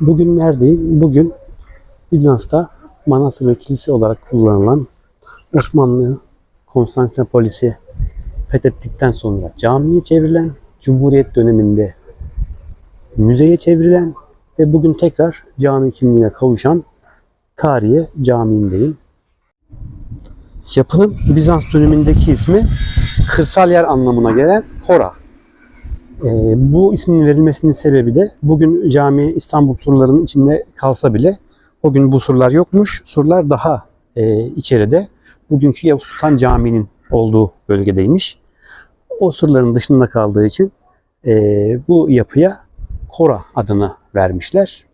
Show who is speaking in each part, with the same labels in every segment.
Speaker 1: Bugün neredeyim? Bugün Bizans'ta manastır ve kilise olarak kullanılan Osmanlı Konstantinopolis'i fethettikten sonra camiye çevrilen, Cumhuriyet döneminde müzeye çevrilen ve bugün tekrar cami kimliğine kavuşan Tarihe Camii'ndeyim. Yapının Bizans dönemindeki ismi kırsal yer anlamına gelen Hora. Ee, bu ismin verilmesinin sebebi de bugün cami İstanbul surlarının içinde kalsa bile o gün bu surlar yokmuş. Surlar daha e, içeride. Bugünkü Yavuz Sultan Camii'nin olduğu bölgedeymiş. O surların dışında kaldığı için e, bu yapıya Kora adını vermişler.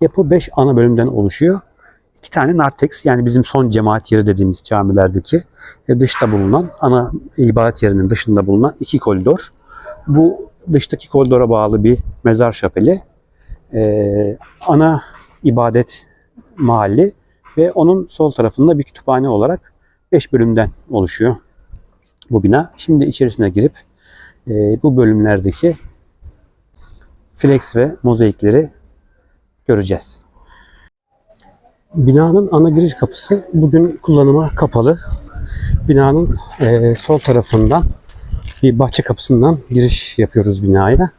Speaker 1: Yapı 5 ana bölümden oluşuyor. İki tane narteks yani bizim son cemaat yeri dediğimiz camilerdeki dışta bulunan ana ibadet yerinin dışında bulunan iki koridor. Bu dıştaki koridora bağlı bir mezar şapeli. Ee, ana ibadet mahalli ve onun sol tarafında bir kütüphane olarak 5 bölümden oluşuyor bu bina. Şimdi içerisine girip e, bu bölümlerdeki flex ve mozaikleri göreceğiz. Binanın ana giriş kapısı bugün kullanıma kapalı. Binanın e, sol tarafından bir bahçe kapısından giriş yapıyoruz binaya.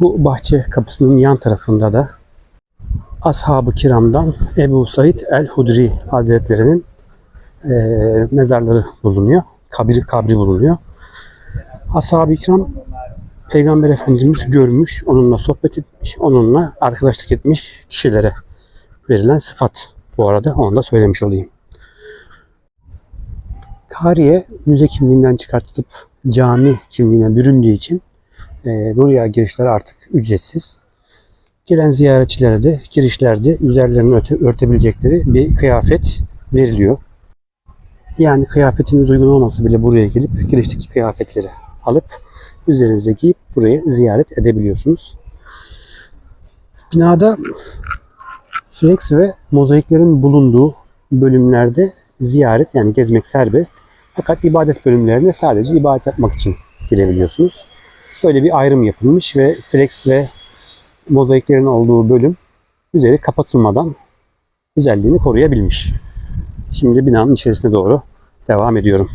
Speaker 1: Bu bahçe kapısının yan tarafında da Ashab-ı Kiram'dan Ebu Said el-Hudri Hazretlerinin e, mezarları bulunuyor. Kabri, kabri bulunuyor. Ashab-ı Kiram Peygamber Efendimiz görmüş, onunla sohbet etmiş, onunla arkadaşlık etmiş kişilere verilen sıfat. Bu arada onu da söylemiş olayım. Kariye müze kimliğinden çıkartılıp cami kimliğine büründüğü için e, buraya girişler artık ücretsiz. Gelen ziyaretçilere de girişlerde üzerlerini örte, örtebilecekleri bir kıyafet veriliyor. Yani kıyafetiniz uygun olmasa bile buraya gelip girişteki kıyafetleri alıp üzerinize giyip burayı ziyaret edebiliyorsunuz. Binada flex ve mozaiklerin bulunduğu bölümlerde ziyaret yani gezmek serbest. Fakat ibadet bölümlerine sadece ibadet yapmak için girebiliyorsunuz. Böyle bir ayrım yapılmış ve flex ve mozaiklerin olduğu bölüm üzeri kapatılmadan güzelliğini koruyabilmiş. Şimdi binanın içerisine doğru devam ediyorum.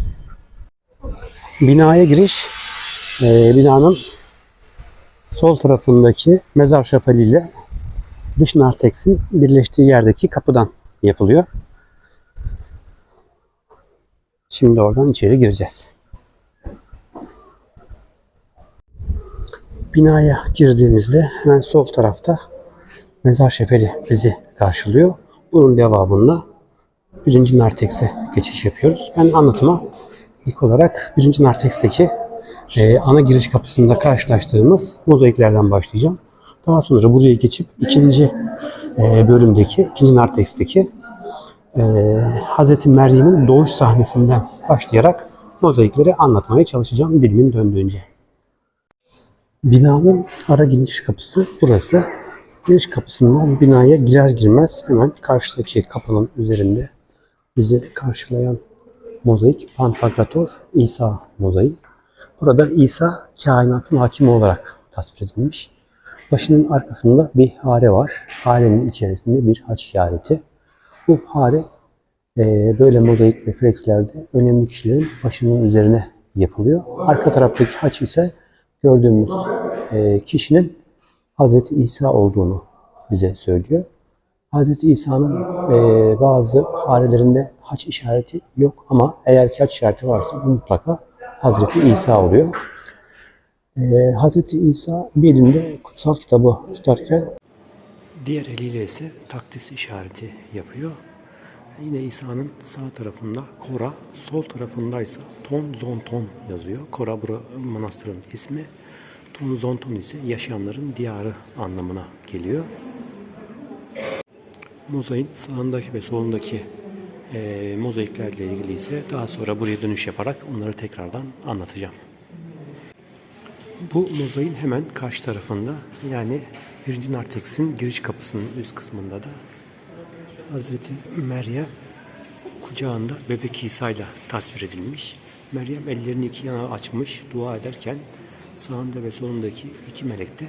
Speaker 1: Binaya giriş e, binanın sol tarafındaki mezar şapeliyle dış narteksin birleştiği yerdeki kapıdan yapılıyor. Şimdi oradan içeri gireceğiz. Binaya girdiğimizde hemen sol tarafta mezar şepeli bizi karşılıyor. Bunun devamında birinci nartekse geçiş yapıyoruz. Ben anlatıma ilk olarak birinci narteksteki e, ana giriş kapısında karşılaştığımız mozaiklerden başlayacağım. Daha sonra buraya geçip ikinci e, bölümdeki, ikinci narteksteki e, Hazreti Meryem'in doğuş sahnesinden başlayarak mozaikleri anlatmaya çalışacağım dilimin döndüğünce. Binanın ara giriş kapısı burası. Giriş kapısından binaya girer girmez hemen karşıdaki kapının üzerinde bizi karşılayan mozaik Pantokrator İsa mozaiği. Burada İsa kainatın hakimi olarak tasvir edilmiş. Başının arkasında bir hare var. Harenin içerisinde bir haç işareti. Bu hare e, böyle mozaik ve flexlerde önemli kişilerin başının üzerine yapılıyor. Arka taraftaki haç ise gördüğümüz e, kişinin Hazreti İsa olduğunu bize söylüyor. Hazreti İsa'nın e, bazı harelerinde haç işareti yok ama eğer ki haç işareti varsa bu mutlaka Hazreti İsa oluyor. E, Hazreti İsa bir elinde kutsal kitabı tutarken diğer eliyle ise takdis işareti yapıyor. Yine İsa'nın sağ tarafında Kora, sol tarafındaysa Ton Zonton yazıyor. Kora bura manastırın ismi. Ton Zonton ise yaşayanların diyarı anlamına geliyor. Mozaiğin sağındaki ve solundaki e, mozaiklerle ilgili ise daha sonra buraya dönüş yaparak onları tekrardan anlatacağım. Bu mozaiğin hemen karşı tarafında yani 1. Narteks'in giriş kapısının üst kısmında da Hazreti Meryem kucağında bebek İsa ile tasvir edilmiş. Meryem ellerini iki yana açmış dua ederken sağında ve solundaki iki melek de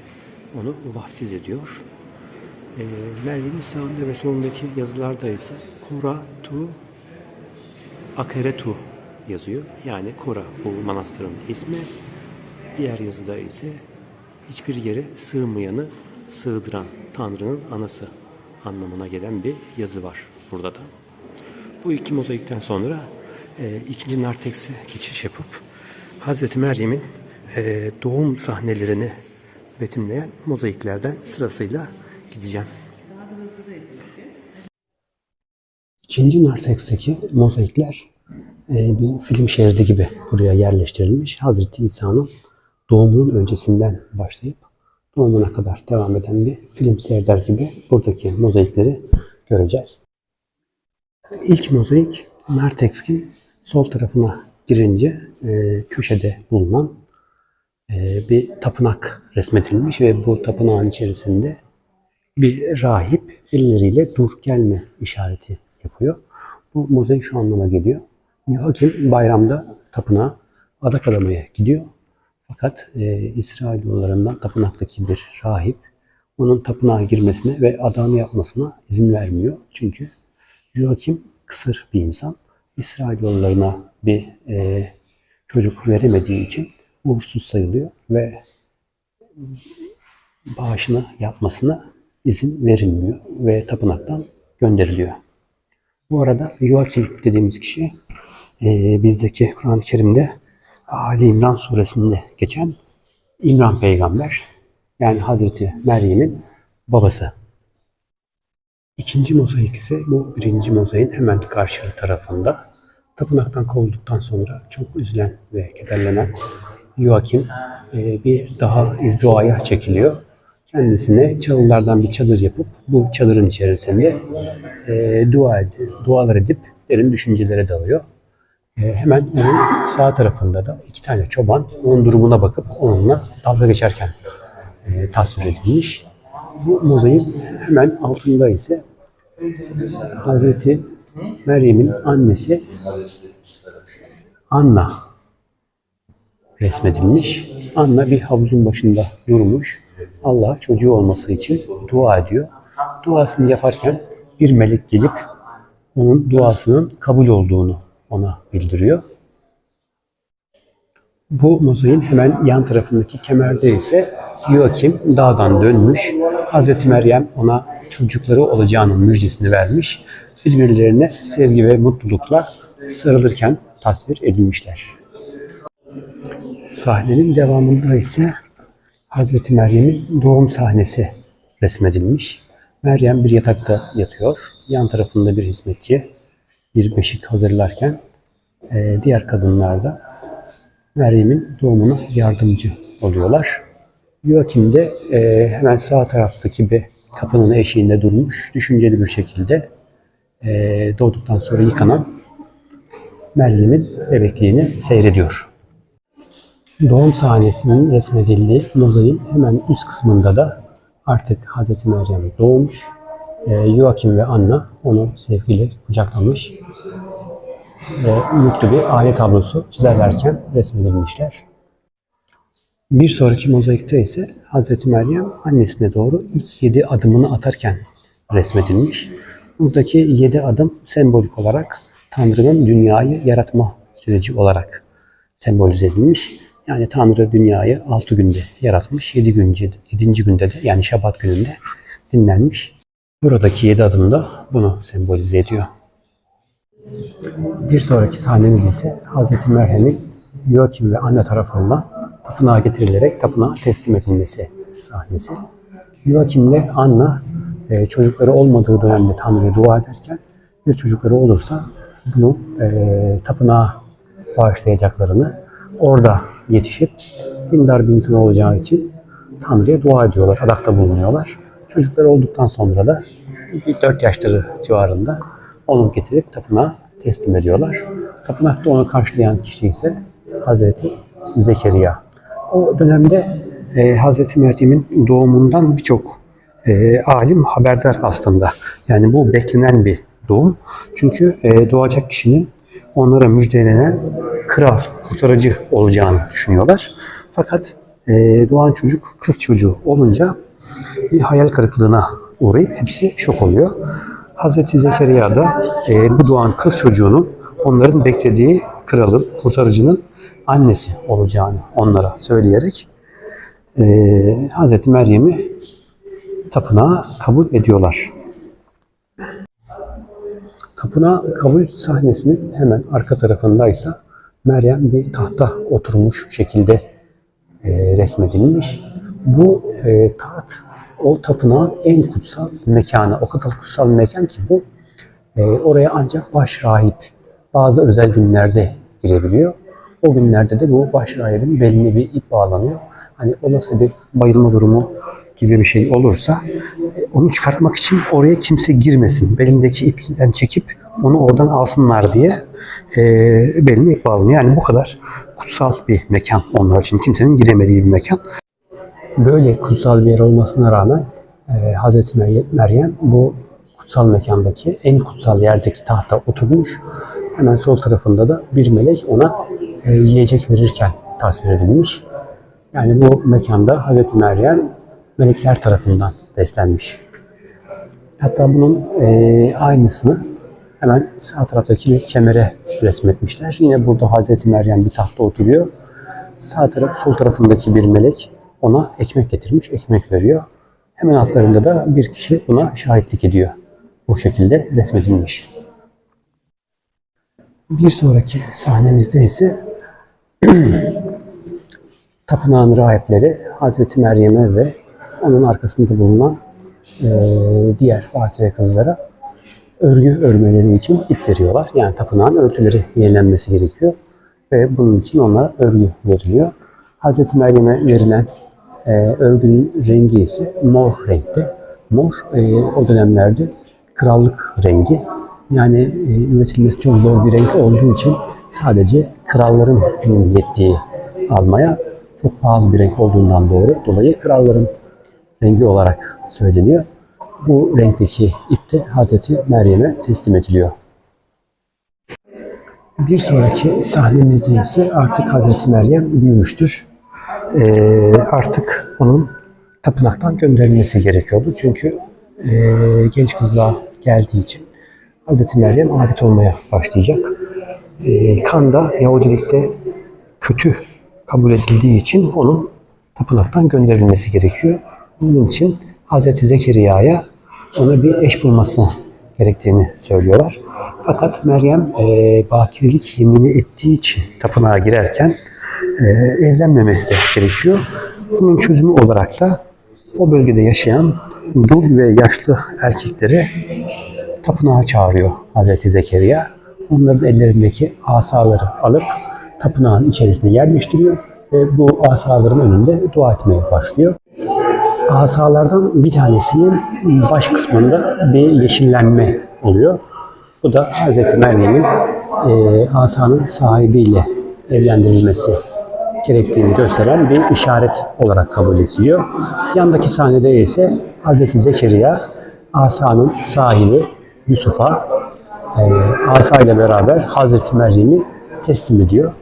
Speaker 1: onu vaftiz ediyor. E, Meryem'in sağında ve solundaki yazılarda ise Kora tu Akeretu yazıyor. Yani Kora bu manastırın ismi. Diğer yazıda ise hiçbir yere sığmayanı sığdıran Tanrı'nın anası anlamına gelen bir yazı var burada da. Bu iki mozaikten sonra e, ikinci nartekse geçiş yapıp Hazreti Meryem'in e, doğum sahnelerini betimleyen mozaiklerden sırasıyla gideceğim. İkinci narteksteki mozaikler e, bir film şeridi gibi buraya yerleştirilmiş. Hazreti İsa'nın doğumunun öncesinden başlayıp doğumuna kadar devam eden bir film seyreder gibi buradaki mozaikleri göreceğiz. İlk mozaik narteksin sol tarafına girince e, köşede bulunan e, bir tapınak resmedilmiş ve bu tapınağın içerisinde bir rahip elleriyle dur gelme işareti yapıyor. Bu mozaik şu anlama geliyor. Hakim bayramda tapınağa adak adamaya gidiyor. Fakat e, İsrailoğullarından tapınaktaki bir rahip onun tapınağa girmesine ve adağını yapmasına izin vermiyor. Çünkü Joachim kısır bir insan. İsrailoğullarına bir e, çocuk veremediği için uğursuz sayılıyor ve bağışını yapmasına izin verilmiyor ve tapınaktan gönderiliyor. Bu arada Joachim dediğimiz kişi e, bizdeki Kur'an-ı Kerim'de Ali İmran suresinde geçen İmran peygamber yani Hazreti Meryem'in babası. İkinci mozaik ise bu birinci mozaiğin hemen karşı tarafında. Tapınaktan kovulduktan sonra çok üzülen ve kederlenen Joachim e, bir daha izduaya çekiliyor. Kendisine çalılardan bir çadır yapıp bu çadırın içerisinde e, dua ed- dualar edip derin düşüncelere dalıyor. E, hemen onun sağ tarafında da iki tane çoban onun durumuna bakıp onunla dalga geçerken e, tasvir edilmiş. Bu mozaiğin hemen altında ise Hazreti Meryem'in annesi Anna resmedilmiş. Anna bir havuzun başında durmuş. Allah çocuğu olması için dua ediyor. Duasını yaparken bir melek gelip onun duasının kabul olduğunu ona bildiriyor. Bu mozaiğin hemen yan tarafındaki kemerde ise Joachim dağdan dönmüş. Hazreti Meryem ona çocukları olacağının müjdesini vermiş. Birbirlerine sevgi ve mutlulukla sarılırken tasvir edilmişler. Sahnenin devamında ise Hazreti Meryem'in doğum sahnesi resmedilmiş. Meryem bir yatakta yatıyor. Yan tarafında bir hizmetçi bir beşik hazırlarken eee, diğer kadınlar da Meryem'in doğumuna yardımcı oluyorlar. Joachim de eee, hemen sağ taraftaki bir kapının eşiğinde durmuş, düşünceli bir şekilde eee, doğduktan sonra yıkanan Meryem'in bebekliğini seyrediyor. Doğum sahnesinin resmedildiği mozaiğin hemen üst kısmında da artık Hazreti Meryem doğmuş. Eee Joachim ve Anna onu sevgiyle kucaklamış mutlu bir aile tablosu çizerlerken resmedilmişler. Bir sonraki mozaikte ise Hazreti Meryem annesine doğru ilk yedi adımını atarken resmedilmiş. Buradaki yedi adım sembolik olarak Tanrı'nın dünyayı yaratma süreci olarak sembolize edilmiş. Yani Tanrı dünyayı altı günde yaratmış, yedi günce, yedinci günde de yani Şabat gününde dinlenmiş. Buradaki yedi adım da bunu sembolize ediyor. Bir sonraki sahnemiz ise Hazreti Meryem'in Joachim ve anne tarafından tapınağa getirilerek tapınağa teslim edilmesi sahnesi. Joachim ile Anna e, çocukları olmadığı dönemde Tanrı'ya dua ederken bir çocukları olursa bunu e, tapınağa bağışlayacaklarını orada yetişip dindar bir insan olacağı için Tanrı'ya dua ediyorlar, adakta bulunuyorlar. Çocukları olduktan sonra da 4 yaşları civarında onu getirip tapınağa teslim ediyorlar. Tapınakta onu karşılayan kişi ise Hazreti Zekeriya. O dönemde e, Hazreti Meryem'in doğumundan birçok e, alim haberdar aslında. Yani bu beklenen bir doğum. Çünkü e, doğacak kişinin onlara müjdelenen kral, kurtarıcı olacağını düşünüyorlar. Fakat e, doğan çocuk kız çocuğu olunca bir hayal kırıklığına uğrayıp hepsi şok oluyor. Hazreti Zekeriya da e, bu doğan kız çocuğunun onların beklediği kralın, kurtarıcının annesi olacağını onlara söyleyerek e, Hazreti Meryem'i tapınağa kabul ediyorlar. Tapınağa kabul sahnesinin hemen arka tarafındaysa Meryem bir tahta oturmuş şekilde e, resmedilmiş. Bu e, taht o tapınağın en kutsal mekanı. O kadar kutsal bir mekan ki bu. E, oraya ancak baş rahip bazı özel günlerde girebiliyor. O günlerde de bu baş rahibin beline bir ip bağlanıyor. Hani olası bir bayılma durumu gibi bir şey olursa e, onu çıkartmak için oraya kimse girmesin. Belindeki ipten çekip onu oradan alsınlar diye e, beline ip bağlanıyor. Yani bu kadar kutsal bir mekan onlar için. Kimsenin giremediği bir mekan. Böyle kutsal bir yer olmasına rağmen e, Hazreti Meryem, bu kutsal mekandaki en kutsal yerdeki tahta oturmuş. Hemen sol tarafında da bir melek ona e, yiyecek verirken tasvir edilmiş. Yani bu mekanda Hazreti Meryem melekler tarafından beslenmiş. Hatta bunun e, aynısını hemen sağ taraftaki bir kemere resmetmişler. Yine burada Hazreti Meryem bir tahta oturuyor. Sağ taraf, sol tarafındaki bir melek ona ekmek getirmiş, ekmek veriyor. Hemen altlarında da bir kişi buna şahitlik ediyor. Bu şekilde resmedilmiş. Bir sonraki sahnemizde ise tapınağın rahipleri Hazreti Meryem'e ve onun arkasında bulunan e, diğer bakire kızlara örgü örmeleri için ip veriyorlar. Yani tapınağın örtüleri yenilenmesi gerekiyor. Ve bunun için onlara örgü veriliyor. Hazreti Meryem'e verilen e, örgünün rengi ise mor renkte. Mor e, o dönemlerde krallık rengi. Yani e, üretilmesi çok zor bir renk olduğu için sadece kralların gücünün yettiği almaya çok pahalı bir renk olduğundan doğru dolayı kralların rengi olarak söyleniyor. Bu renkteki ip de Hazreti Meryem'e teslim ediliyor. Bir sonraki sahnemizde ise artık Hazreti Meryem büyümüştür. Ee, artık onun tapınaktan gönderilmesi gerekiyordu. Çünkü e, genç kızlığa geldiği için Hazreti Meryem adet olmaya başlayacak. E, kan da Yahudilikte kötü kabul edildiği için onun tapınaktan gönderilmesi gerekiyor. Bunun için Hazreti Zekeriya'ya ona bir eş bulması gerektiğini söylüyorlar. Fakat Meryem e, bakirlik yemini ettiği için tapınağa girerken e, evlenmemesi gerekiyor. Bunun çözümü olarak da o bölgede yaşayan dul ve yaşlı erkekleri tapınağa çağırıyor Hazreti Zekeriya. Onların ellerindeki asaları alıp tapınağın içerisine yerleştiriyor ve bu asaların önünde dua etmeye başlıyor. Asalardan bir tanesinin baş kısmında bir yeşillenme oluyor. Bu da Hz. Meryem'in e, asanın sahibiyle evlendirilmesi gerektiğini gösteren bir işaret olarak kabul ediliyor. Yandaki sahnede ise Hz. Zekeriya asanın sahibi Yusuf'a e, asa ile beraber Hz. Meryem'i teslim ediyor.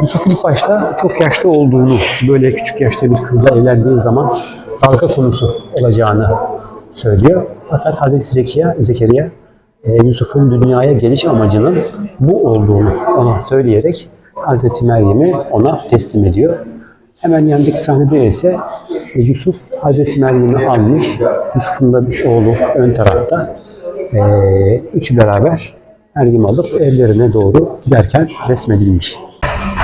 Speaker 1: Yusuf ilk başta çok yaşlı olduğunu, böyle küçük yaşta bir kızla evlendiği zaman dalga konusu olacağını söylüyor. Fakat Hazreti Zekiya, Zekeriya e, Yusuf'un dünyaya geliş amacının bu olduğunu ona söyleyerek Hazreti Meryem'i ona teslim ediyor. Hemen yandaki sahnede ise e, Yusuf Hazreti Meryem'i almış. Yusuf'un da bir oğlu ön tarafta. E, üçü beraber Meryem'i alıp evlerine doğru giderken resmedilmiş.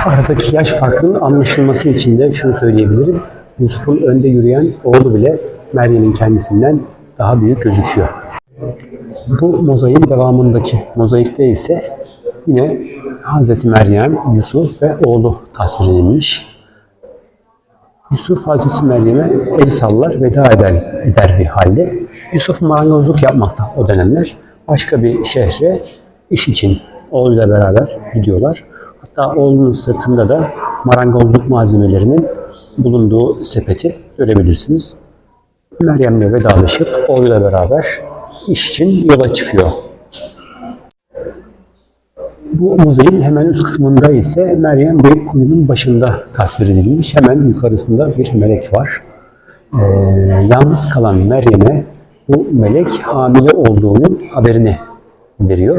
Speaker 1: Aradaki yaş farkının anlaşılması için de şunu söyleyebilirim. Yusuf'un önde yürüyen oğlu bile Meryem'in kendisinden daha büyük gözüküyor. Bu mozaiğin devamındaki mozaikte ise yine Hazreti Meryem, Yusuf ve oğlu tasvir edilmiş. Yusuf Hazreti Meryem'e el sallar, veda eder, eder bir halde. Yusuf marangozluk yapmakta o dönemler. Başka bir şehre iş için oğluyla beraber gidiyorlar. Hatta oğlunun sırtında da marangozluk malzemelerinin bulunduğu sepeti görebilirsiniz. Meryem'le vedalaşıp oğluyla beraber iş için yola çıkıyor. Bu mozaiğin hemen üst kısmında ise Meryem bir kuyunun başında tasvir edilmiş. Hemen yukarısında bir melek var. Ee, yalnız kalan Meryem'e bu melek hamile olduğunun haberini veriyor.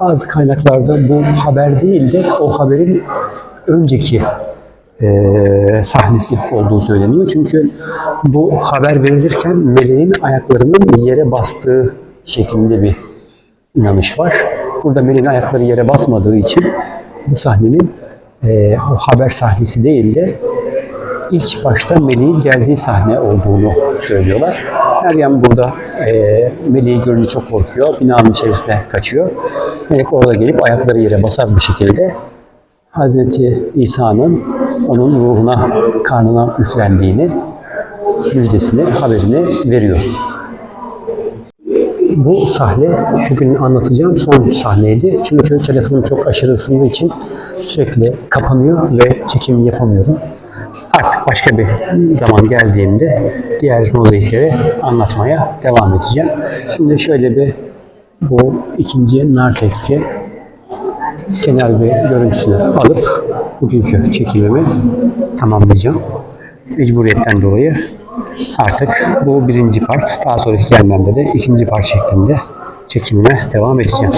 Speaker 1: Bazı kaynaklarda bu haber değil de o haberin önceki eee, sahnesi olduğu söyleniyor. Çünkü bu haber verilirken meleğin ayaklarının yere bastığı şeklinde bir inanış var. Burada meleğin ayakları yere basmadığı için bu sahnenin eee, o haber sahnesi değil de ilk başta Melih'in geldiği sahne olduğunu söylüyorlar. Meryem burada e, Melih'i görünce çok korkuyor. Binanın içerisine kaçıyor. Melek orada gelip ayakları yere basar bir şekilde Hazreti İsa'nın onun ruhuna, karnına üflendiğini müjdesini, haberini veriyor. Bu sahne bugün anlatacağım son sahneydi. Çünkü telefonum çok aşırı ısındığı için sürekli kapanıyor ve çekim yapamıyorum. Artık başka bir zaman geldiğinde diğer mozaikleri anlatmaya devam edeceğim. Şimdi şöyle bir bu ikinci Nartex'e genel bir görüntüsünü alıp bugünkü çekimimi tamamlayacağım. Mecburiyetten dolayı artık bu birinci part, daha sonraki gelmemde de ikinci part şeklinde çekimime devam edeceğim.